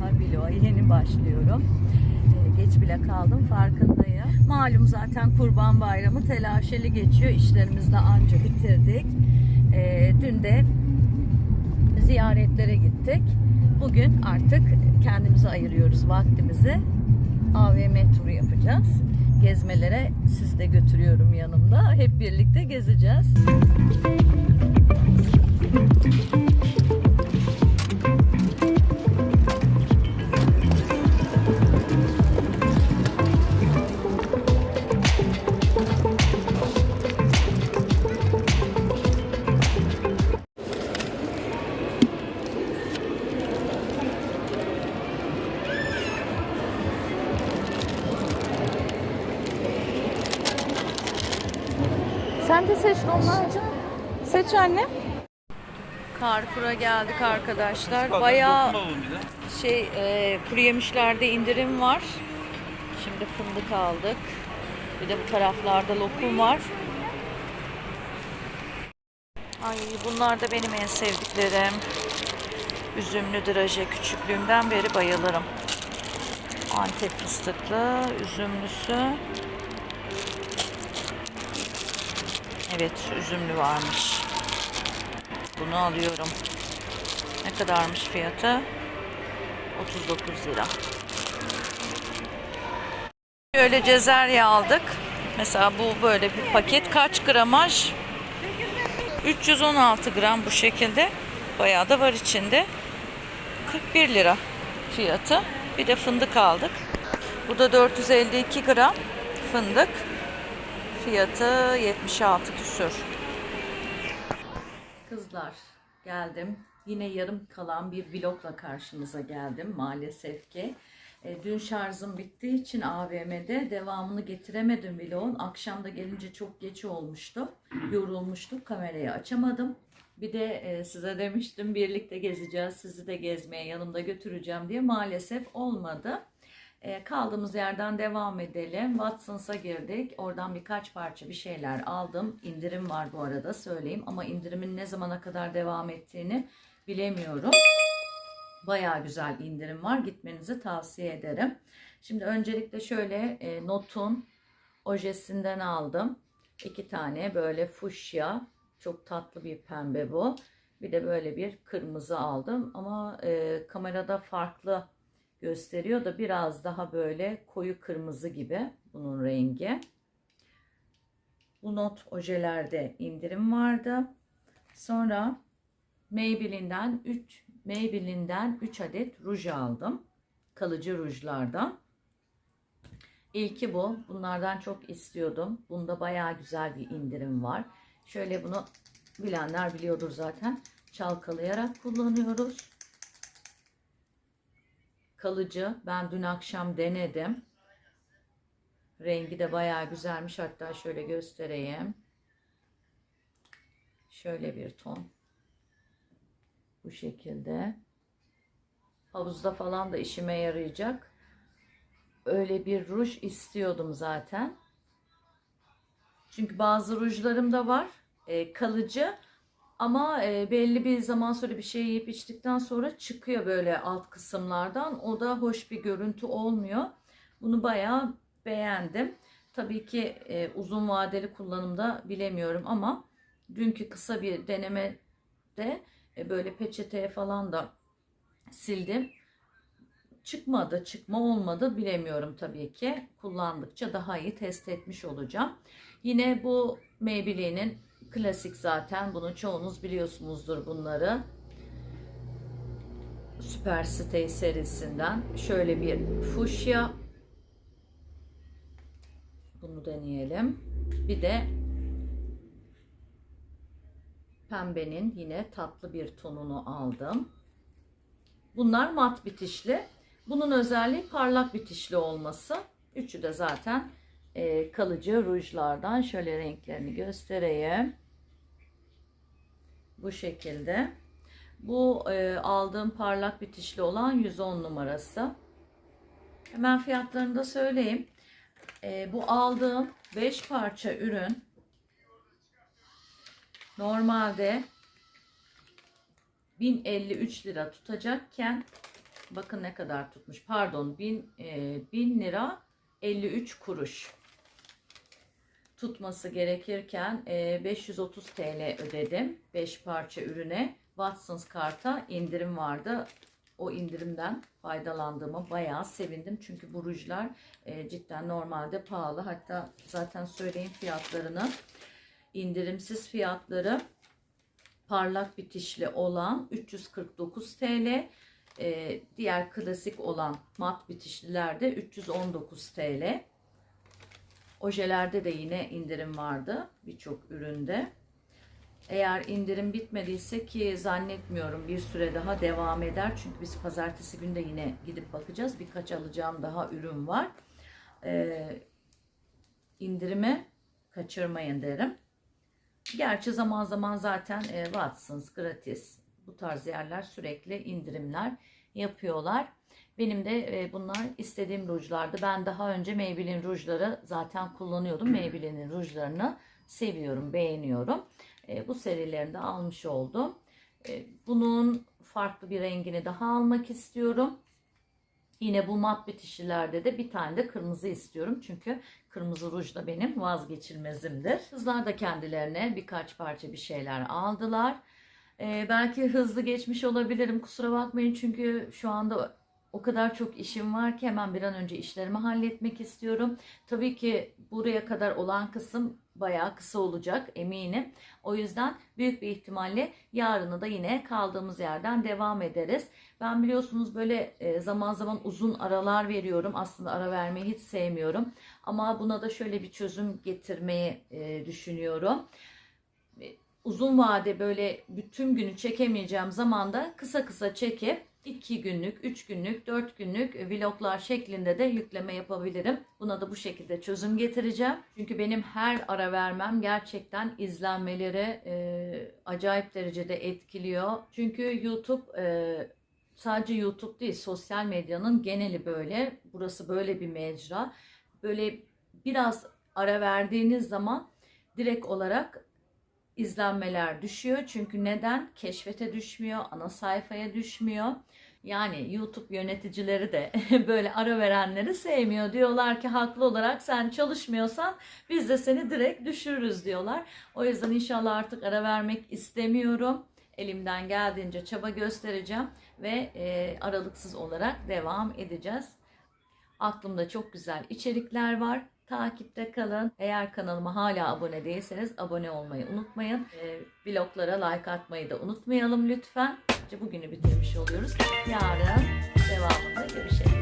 Daha bloğa yeni başlıyorum. Ee, geç bile kaldım farkındayım. Malum zaten Kurban Bayramı telaşeli geçiyor. İşlerimizi de anca bitirdik. Ee, dün de ziyaretlere gittik. Bugün artık kendimize ayırıyoruz vaktimizi. AVM turu yapacağız. Gezmelere siz de götürüyorum yanımda. Hep birlikte gezeceğiz. Sen de seç Dolmacığım. Seç anne. Carrefour'a geldik arkadaşlar. Bayağı şey e, kuru yemişlerde indirim var. Şimdi fındık aldık. Bir de bu taraflarda lokum var. Ay bunlar da benim en sevdiklerim. Üzümlü draje küçüklüğümden beri bayılırım. Antep fıstıklı, üzümlüsü. Evet, üzümlü varmış. Bunu alıyorum. Ne kadarmış fiyatı? 39 lira. Şöyle cezerye aldık. Mesela bu böyle bir paket kaç gramaj? 316 gram bu şekilde. Bayağı da var içinde. 41 lira fiyatı. Bir de fındık aldık. Bu da 452 gram fındık. Fiyatı 76 küsür. Kızlar geldim. Yine yarım kalan bir vlogla karşınıza geldim maalesef ki. E, dün şarjım bittiği için AVM'de devamını getiremedim vlogun. Akşam da gelince çok geç olmuştu. Yorulmuştum. Kamerayı açamadım. Bir de e, size demiştim birlikte gezeceğiz. Sizi de gezmeye yanımda götüreceğim diye maalesef olmadı. E, kaldığımız yerden devam edelim. Watson's'a girdik. Oradan birkaç parça bir şeyler aldım. İndirim var bu arada söyleyeyim. Ama indirimin ne zamana kadar devam ettiğini bilemiyorum. Bayağı güzel indirim var. Gitmenizi tavsiye ederim. Şimdi öncelikle şöyle e, Not'un ojesinden aldım. İki tane böyle fuşya. Çok tatlı bir pembe bu. Bir de böyle bir kırmızı aldım. Ama e, kamerada farklı gösteriyor da biraz daha böyle koyu kırmızı gibi bunun rengi. Bu not ojelerde indirim vardı. Sonra Maybelline'den 3 Maybelline'den 3 adet ruj aldım. Kalıcı rujlardan. İlki bu. Bunlardan çok istiyordum. Bunda bayağı güzel bir indirim var. Şöyle bunu bilenler biliyordur zaten. Çalkalayarak kullanıyoruz kalıcı. Ben dün akşam denedim. Rengi de bayağı güzelmiş. Hatta şöyle göstereyim. Şöyle bir ton. Bu şekilde. Havuzda falan da işime yarayacak. Öyle bir ruj istiyordum zaten. Çünkü bazı rujlarım da var. E, kalıcı. Ama e, belli bir zaman sonra bir şey yiyip içtikten sonra çıkıyor böyle alt kısımlardan. O da hoş bir görüntü olmuyor. Bunu bayağı beğendim. Tabii ki e, uzun vadeli kullanımda bilemiyorum ama dünkü kısa bir denemede e, böyle peçeteye falan da sildim. Çıkmadı, çıkma olmadı bilemiyorum tabii ki. Kullandıkça daha iyi test etmiş olacağım. Yine bu Maybelline'in Klasik zaten. Bunu çoğunuz biliyorsunuzdur bunları. Super Stay serisinden. Şöyle bir fuşya. Bunu deneyelim. Bir de pembenin yine tatlı bir tonunu aldım. Bunlar mat bitişli. Bunun özelliği parlak bitişli olması. Üçü de zaten e, kalıcı rujlardan. Şöyle renklerini göstereyim. Bu şekilde. Bu e, aldığım parlak bitişli olan 110 numarası. Hemen fiyatlarını da söyleyeyim. E, bu aldığım 5 parça ürün normalde 1053 lira tutacakken Bakın ne kadar tutmuş. Pardon 1000 e, 1000 lira 53 kuruş tutması gerekirken e, 530 TL ödedim. 5 parça ürüne. Watsons karta indirim vardı. O indirimden faydalandığıma bayağı sevindim. Çünkü bu rujlar e, cidden normalde pahalı. Hatta zaten söyleyeyim fiyatlarını. İndirimsiz fiyatları parlak bitişli olan 349 TL. E, diğer klasik olan mat bitişliler de 319 TL. Ojelerde de yine indirim vardı birçok üründe. Eğer indirim bitmediyse ki zannetmiyorum bir süre daha devam eder. Çünkü biz pazartesi günü de yine gidip bakacağız. Birkaç alacağım daha ürün var. Ee, indirimi kaçırmayın derim. Gerçi zaman zaman zaten e, Watsons, gratis bu tarz yerler sürekli indirimler yapıyorlar. Benim de e, bunlar istediğim rujlardı. Ben daha önce Maybelline rujları zaten kullanıyordum. Maybelline'in rujlarını seviyorum, beğeniyorum. E, bu serilerini de almış oldum. E, bunun farklı bir rengini daha almak istiyorum. Yine bu mat bitişlerde de bir tane de kırmızı istiyorum. Çünkü kırmızı ruj da benim vazgeçilmezimdir. Kızlar da kendilerine birkaç parça bir şeyler aldılar. Ee, belki hızlı geçmiş olabilirim kusura bakmayın çünkü şu anda o kadar çok işim var ki hemen bir an önce işlerimi halletmek istiyorum. Tabii ki buraya kadar olan kısım bayağı kısa olacak eminim. O yüzden büyük bir ihtimalle yarını da yine kaldığımız yerden devam ederiz. Ben biliyorsunuz böyle e, zaman zaman uzun aralar veriyorum. Aslında ara vermeyi hiç sevmiyorum. Ama buna da şöyle bir çözüm getirmeyi e, düşünüyorum uzun vade böyle bütün günü çekemeyeceğim zamanda kısa kısa çekip 2 günlük, 3 günlük, 4 günlük vloglar şeklinde de yükleme yapabilirim. Buna da bu şekilde çözüm getireceğim. Çünkü benim her ara vermem gerçekten izlenmeleri e, acayip derecede etkiliyor. Çünkü YouTube e, sadece YouTube değil sosyal medyanın geneli böyle. Burası böyle bir mecra. Böyle biraz ara verdiğiniz zaman direkt olarak izlenmeler düşüyor. Çünkü neden? Keşfete düşmüyor, ana sayfaya düşmüyor. Yani YouTube yöneticileri de böyle ara verenleri sevmiyor. Diyorlar ki haklı olarak sen çalışmıyorsan biz de seni direkt düşürürüz diyorlar. O yüzden inşallah artık ara vermek istemiyorum. Elimden geldiğince çaba göstereceğim ve e, aralıksız olarak devam edeceğiz. Aklımda çok güzel içerikler var. Takipte kalın. Eğer kanalıma hala abone değilseniz abone olmayı unutmayın. E, vloglara like atmayı da unutmayalım lütfen. Bugünü bitirmiş oluyoruz. Yarın devamında görüşelim.